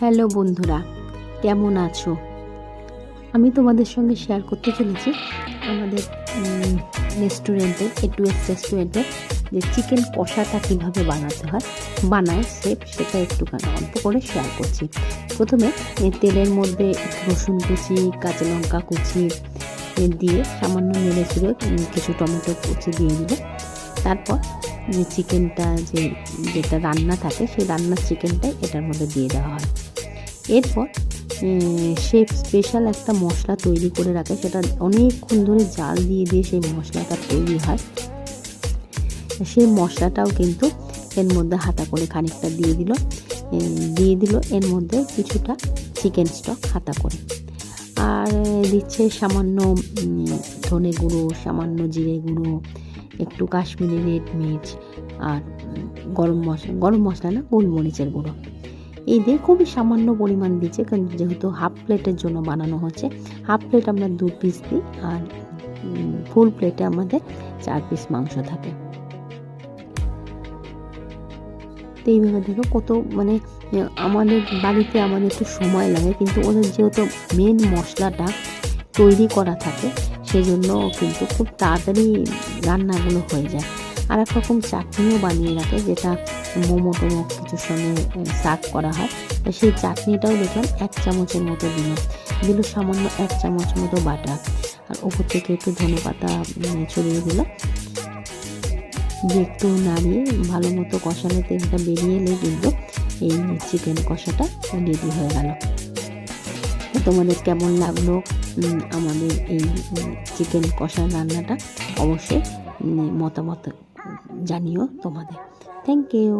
Hello বন্ধুরা, কেমন আছো? আমি তোমাদের সঙ্গে শেয়ার করতে চলেছি আমাদের রেস্টুরেন্টে এ টু এস রেস্টুরেন্টের যে চিকেন কষাটা কীভাবে বানাতে হয়, বানায় সেপ সেটা একটুখানি অল্প করে শেয়ার করছি। প্রথমে তেলের মধ্যে রসুন কুচি, কাঁচা লঙ্কা কুচি দিয়ে সামান্য নেড়ে চুড়ে কিছু টমেটো কুচি দিয়ে দিল তারপর যে চিকেনটা যে, যেটা রান্না থাকে, সেই রান্নার চিকেনটাই এটার মধ্যে দিয়ে দেওয়া হয়। এরপর সে স্পেশাল একটা মশলা তৈরি করে রাখে, সেটা অনেকক্ষণ ধরে জাল দিয়ে দিয়ে সেই মশলাটা তৈরি হয়। সেই মশলাটাও কিন্তু এর মধ্যে হাতা করে খানিকটা দিয়ে দিল দিয়ে দিল, এর মধ্যে কিছুটা চিকেন স্টক হাতা করে। আর, দিচ্ছে সামান্য ধনে গুঁড়ো, সামান্য জিরে গুঁড়ো একটু কাশ্মীরি রেড মির্চ আর গরম মশলা গরম মশলা না গোলমরিচের গুঁড়ো। এই দিয়ে খুবই সামান্য পরিমাণ দিচ্ছে কারণ যেহেতু হাফ প্লেটের জন্য বানানো হচ্ছে, হাফ প্লেট আমরা দু পিস দিই আর ফুল প্লেটে আমাদের চার পিস মাংস থাকে। তো এইভাবে দেখো কত মানে আমাদের বাড়িতে আমাদের একটু সময় লাগে, কিন্তু ওদের যেহেতু মেন মশলাটা তৈরি করা থাকে সেজন্য কিন্তু খুব তাড়াতাড়ি রান্নাগুলো হয়ে যায়। আর এক রকম চাটনিও বানিয়ে রাখে, যেটা মোমো টোমো কিছুর সঙ্গে সার্ভ করা হয়। তো সেই চাটনিটাও দেখলাম এক চামচের মতো দিল দিল সামান্য এক চামচ মতো বাটা আর ওপর থেকে একটু ধনে পাতা ছড়িয়ে দিল দিয়ে একটু নাড়িয়ে ভালো মতো কষানো তেলটা বেরিয়ে এলে কিন্তু এই চিকেন কষাটা রেডি হয়ে গেল। তোমাদের কেমন লাগল? আমাদের এই চিকেন কষা রান্নাটা অবশ্যই মতামত জানিও তোমাদের। Thank you